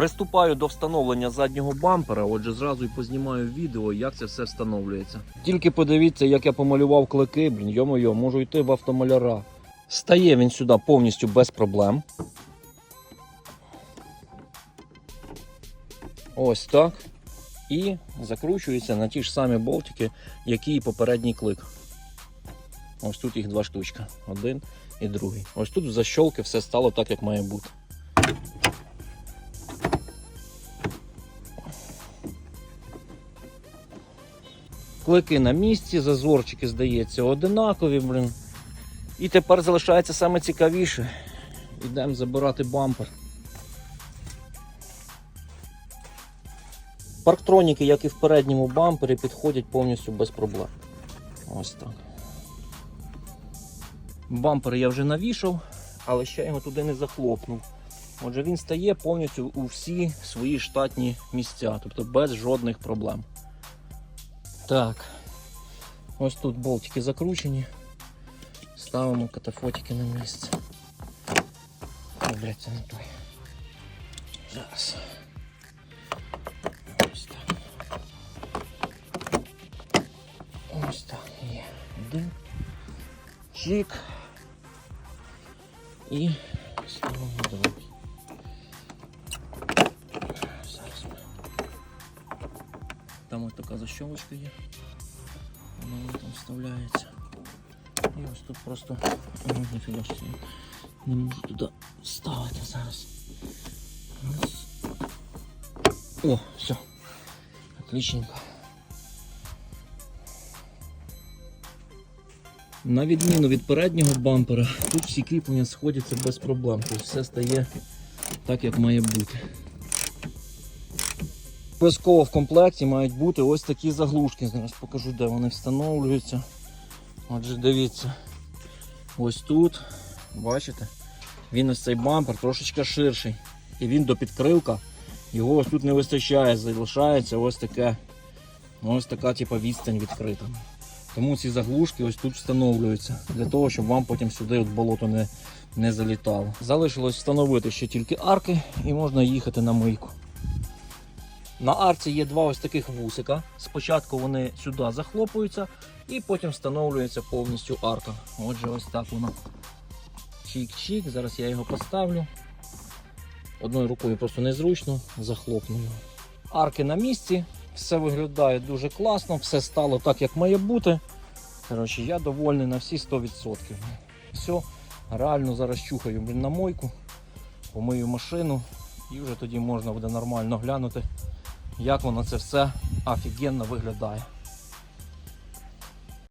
Приступаю до встановлення заднього бампера, отже, зразу і познімаю відео, як це все встановлюється. Тільки подивіться, як я помалював клики, блін, йо-моє, можу йти в автомаляра. Стає він сюди повністю без проблем. Ось так. І закручується на ті ж самі болтики, які і попередній клик. Ось тут їх два штучка. Один і другий. Ось тут в защолки все стало так, як має бути. Клики на місці, зазорчики, здається, одинакові, блін. І тепер залишається саме цікавіше. Йдемо забирати бампер. Парктроніки, як і в передньому бампері, підходять повністю без проблем. Ось так. Бампер я вже навішав, але ще його туди не захлопнув. Отже, він стає повністю у всі свої штатні місця, тобто без жодних проблем. Так, ось тут болтики закручені. Ставимо катафотики на місце. О, блядь, це не той. Зараз. Ось так. Ось так є. Один. Чик. І ставимо другий. Там ось така защолочка є. Вона там вставляється. І ось тут просто ніфіга ж не можу туди ставити зараз. О, все. Отличненько. На відміну від переднього бампера, тут всі кріплення сходяться без проблем. Тобто все стає так, як має бути. Обов'язково в комплекті мають бути ось такі заглушки. Зараз покажу, де вони встановлюються. Отже, дивіться. Ось тут, бачите, він ось цей бампер трошечки ширший. І він до підкрилка. Його ось тут не вистачає, залишається ось таке, ось така типу, відстань відкрита. Тому ці заглушки ось тут встановлюються, для того, щоб вам потім сюди от болото не, не залітало. Залишилось встановити ще тільки арки і можна їхати на мийку. На арці є два ось таких вусика. Спочатку вони сюди захлопуються і потім встановлюється повністю арка. Отже, ось так воно. Чик-чик. Зараз я його поставлю. Одною рукою просто незручно, захлопну його. Арки на місці, все виглядає дуже класно, все стало так, як має бути. Коротше, я довольний на всі 100%. Все, реально зараз чухаю на мойку, помию машину і вже тоді можна буде нормально глянути, як воно це все офігенно виглядає.